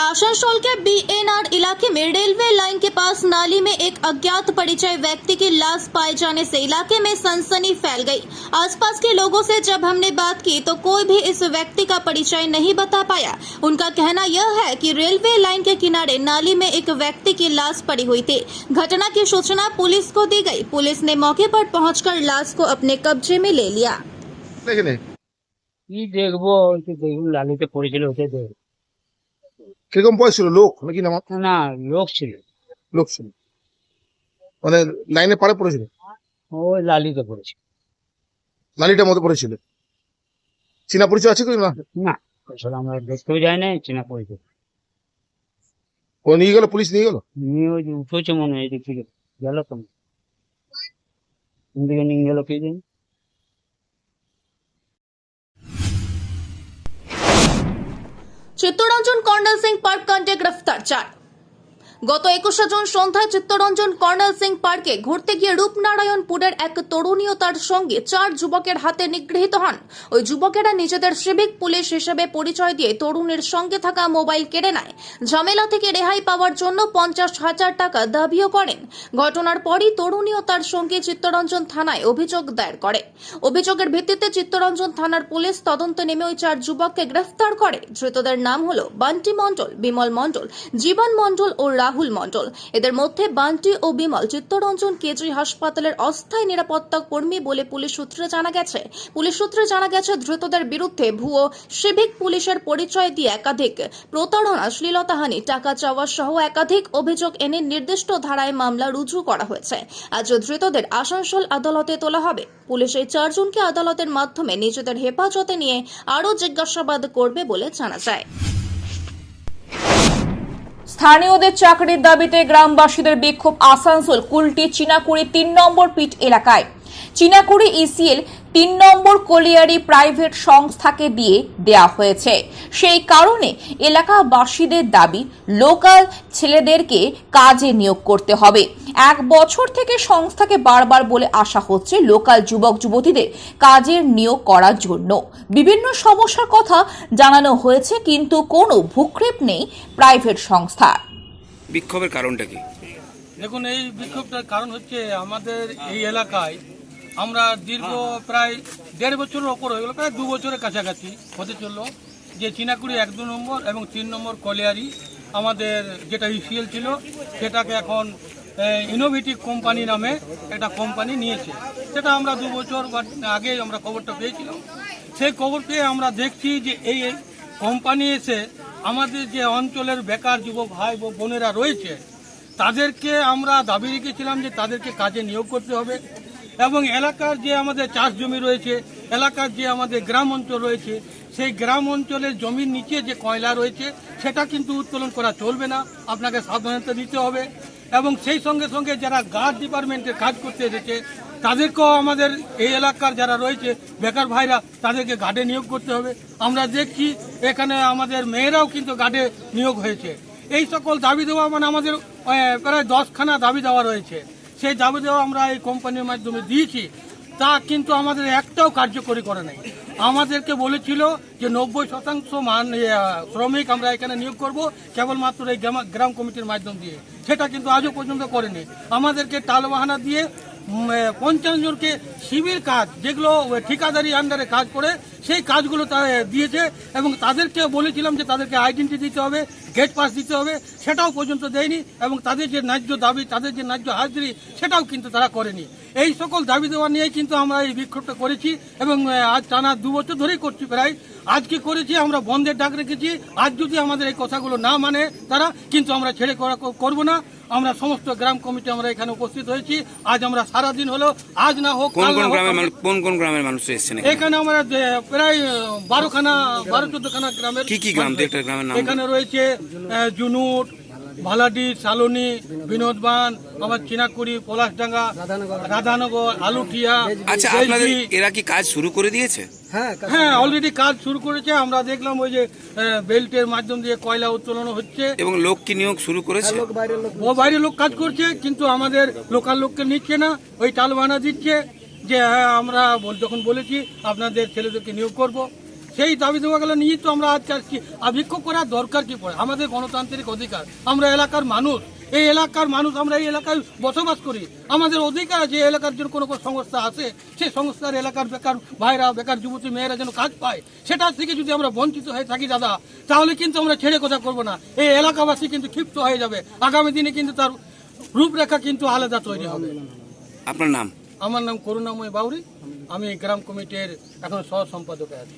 आसनसोल के बीएनआर इलाके में रेलवे लाइन के पास नाली में एक अज्ञात परिचय व्यक्ति की लाश पाए जाने से इलाके में सनसनी फैल गई आसपास के लोगों से जब हमने बात की तो कोई भी इस व्यक्ति का परिचय नहीं बता पाया उनका कहना यह है कि रेलवे लाइन के किनारे नाली में एक व्यक्ति की लाश पड़ी हुई थी घटना की सूचना पुलिस को दी गई पुलिस ने मौके पर पहुंचकर लाश को अपने कब्जे में ले लिया এখানে কি দেখবো ওই তো দেখুন লালিতে পড়েছিল ওতে দেখ কীরকম বয়স ছিল লোক নাকি না? না লোক ছিল। লোক ছিল। মানে লাইনে পাড়ে পড়েছিল? ওই লালিতে পড়েছিল। লালিটার মধ্যে পড়েছিল। চীনা পরিচয় আছে কি না না আসলে আমরা দেখতেও যাই না চেনা পরিচয়। ও নিয়ে গেল? পুলিশ নিয়ে গেল? নিয়ে ওই যে উঠেছে মনে হয় এদিক থেকে গেল তো। নিয়ে গেল কে জানি? চিত্তরঞ্জন কর্নেল সিং পার্ক কাণ্ডে গ্রেফতার চার গত একুশে জুন সন্ধ্যায় চিত্তরঞ্জন, কর্নেল সিং পার্কে ঘুরতে গিয়ে রূপনারায়ণপুরের এক তরুণী ও তার সঙ্গে চার যুবকের হাতে নিগৃহীত হন। ওই যুবকেরা নিজেদের সিভিক পুলিশ হিসেবে পরিচয় দিয়ে তরুণীর সঙ্গে থাকা মোবাইল কেড়ে নেয়। ঝামেলা থেকে রেহাই পাওয়ার জন্য পঞ্চাশ হাজার টাকা দাবিও করেন। ঘটনার পরই তরুণী ও তার সঙ্গে চিত্তরঞ্জন থানায় অভিযোগ দায়ের করে। অভিযোগের ভিত্তিতে চিত্তরঞ্জন থানার পুলিশ তদন্তে নেমে ওই চার যুবককে গ্রেফতার করে। ধৃতদের নাম হল বান্টি মণ্ডল, বিমল মণ্ডল, জীবন মণ্ডল ও রাহুল মণ্ডল। এদের মধ্যে বান্টি ও বিমল চিত্তরঞ্জন কেজি হাসপাতালের অস্থায়ী নিরাপত্তা কর্মী বলে পুলিশ সূত্রে জানা গেছে। পুলিশ সূত্রে জানা গেছে, ধৃতদের বিরুদ্ধে ভুয়ো সিভিক পুলিশের পরিচয় দিয়ে একাধিক প্রতারণা শ্লীলতাহানি টাকা চাওয়া সহ একাধিক অভিযোগ এনে নির্দিষ্ট ধারায় মামলা রুজু করা হয়েছে। আজ ধৃতদের আসানসোল আদালতে তোলা হবে। পুলিশ এই চারজনকে আদালতের মাধ্যমে নিজেদের হেফাজতে নিয়ে আরও জিজ্ঞাসাবাদ করবে বলে জানা যায়। স্থানীয়দের চাকরির দাবিতে গ্রামবাসীদের বিক্ষোভ আসানসোল কুলটি চিনাকুড়ি তিন নম্বর পিঠ এলাকায়। চিনাকুড়ি ইসিএল তিন নম্বর কলিয়ারি প্রাইভেট সংস্থাকে দিয়ে দেয়া হয়েছে। সেই কারণে এলাকাবাসীদের দাবি লোকাল ছেলেদেরকে কাজে নিয়োগ করতে হবে। এক বছর থেকে সংস্থাকে বারবার বলে আসা হচ্ছে লোকাল যুবক যুবতীদের কাজের নিয়োগ করার জন্য। বিভিন্ন সমস্যার কথা জানানো হয়েছে কিন্তু কোনো ভূক্ষেপ নেই প্রাইভেট সংস্থার। বিক্ষোভের কারণটা কি? দেখুন এই বিক্ষোভটার কারণ হচ্ছে আমাদের এই এলাকায় আমরা দীর্ঘ প্রায় দেড় বছরের ওপর হয়ে গেল, প্রায় দু বছরের কাছাকাছি হতে চলল। যে চিনাকুড়ি এক দু নম্বর এবং তিন নম্বর কলিয়ারি আমাদের যেটা ইসিএল ছিল, সেটাকে এখন ইনোভেটিভ কোম্পানি নামে একটা কোম্পানি নিয়েছে। সেটা আমরা দু বছর আগে আমরা খবরটা পেয়েছিলাম। সেই খবর পেয়ে আমরা দেখছি যে এই কোম্পানি এসে আমাদের যে অঞ্চলের বেকার যুবক ভাই বোনেরা রয়েছে, তাদেরকে আমরা দাবি রেখেছিলাম যে তাদেরকে কাজে নিয়োগ করতে হবে। এবং এলাকার যে আমাদের চাষ জমি রয়েছে, এলাকার যে আমাদের গ্রাম অঞ্চল রয়েছে, সেই গ্রাম অঞ্চলের জমির নিচে যে কয়লা রয়েছে, সেটা কিন্তু উত্তোলন করা চলবে না। আপনাকে সাবধানতা দিতে হবে। এবং সেই সঙ্গে সঙ্গে যারা গার্ড ডিপার্টমেন্টে কাজ করতে এসেছে, তাদেরকেও আমাদের এই এলাকার যারা রয়েছে, বেকার ভাইরা, তাদেরকে গার্ডে নিয়োগ করতে হবে। আমরা দেখছি এখানে আমাদের মেয়েরাও কিন্তু গার্ডে নিয়োগ হয়েছে। এই সকল দাবি দেওয়া মানে আমাদের প্রায় দশখানা দাবি দেওয়া রয়েছে। সেই দাবি দেওয়া আমরা এই কোম্পানির মাধ্যমে দিয়েছি, তা কিন্তু আমাদের একটাও কার্যকরী করে নাই। আমাদেরকে বলেছিল যে নব্বই শতাংশ মান শ্রমিক আমরা এখানে নিয়োগ করব, কেবলমাত্র এই গ্রাম- কমিটির মাধ্যম দিয়ে। সেটা কিন্তু আজও পর্যন্ত করেনি। আমাদেরকে টালবাহানা দিয়ে পঞ্চাশ জনকে শিবির কাজ, যেগুলো ঠিকাদারি আন্ডারে কাজ করে, সেই কাজগুলো তারা দিয়েছে এবং তাদেরকে বলেছিলাম যে তাদেরকে আইডেন্টি দিতে হবে গেট পাস দিতে হবে, সেটাও পর্যন্ত দেয়নি এবং তাদের যে ন্যায্য দাবি, তাদের যে ন্যায্য হাজিরি, সেটাও কিন্তু তারা করেনি। এই সকল দাবি দেওয়া নিয়ে কিন্তু আমরা এই বিক্ষোভটা করেছি এবং আজ টানা দু বছর ধরেই করছি প্রায়। আজকে করেছি আমরা বন্ধের ডাক রেখেছি। আজ যদি আমাদের এই কথাগুলো না মানে তারা কিন্তু আমরা ছেড়ে করা করব না। আমরা সমস্ত গ্রাম কমিটি আমরা এখানে উপস্থিত হয়েছি। আজ আমরা সারাদিন হলো আজ না হোক কোন কোন গ্রামের মানুষ কোন কোন গ্রামের মানুষ এসেছেন এখানে? এখানে আমরা প্রায় বারোখানা বারো চোদ্দখানা গ্রামের কি কি গ্রাম? গ্রামের নাম এখানে রয়েছে জুনুট ভালাডি সালনি বিনোদবান আবার চিনাকুড়ি পলাশডাঙ্গা রাধানগর আলুটিয়া আচ্ছা আপনাদের এরা কি কাজ শুরু করে দিয়েছে? হ্যাঁ অলরেডি কাজ শুরু করেছে। আমরা দেখলাম ওই যে বেল্টের মাধ্যম দিয়ে কয়লা উত্তোলন হচ্ছে। এবং লোক কি নিয়োগ শুরু করেছে? ও বাইরের লোক কাজ করছে কিন্তু আমাদের লোকাল লোককে নিচ্ছে না। ওই টালবানা দিচ্ছে যে হ্যাঁ আমরা যখন বলেছি আপনাদের ছেলেদেরকে নিয়োগ করব। সেই দাবি দেওয়াগুলো নিয়েই তো আমরা আজকে আসছি আর বিক্ষোভ করার দরকার কি পড়ে? আমাদের গণতান্ত্রিক অধিকার। আমরা এলাকার মানুষ। এই এলাকার মানুষ আমরা এই এলাকায় বসবাস করি। আমাদের অধিকার আছে এই এলাকার জন্য কোনো কোনো সংস্থা আছে সেই সংস্থার এলাকার বেকার ভাইরা বেকার যুবতী মেয়েরা যেন কাজ পায় সেটা থেকে যদি আমরা বঞ্চিত হয়ে থাকি দাদা তাহলে কিন্তু আমরা ছেড়ে কথা করব না। এই এলাকাবাসী কিন্তু ক্ষিপ্ত হয়ে যাবে। আগামী দিনে কিন্তু তার রূপরেখা কিন্তু আলাদা তৈরি হবে। আপনার নাম? আমার নাম করুণাময় বাউরি। আমি গ্রাম কমিটির এখন সহ সম্পাদকে আছি।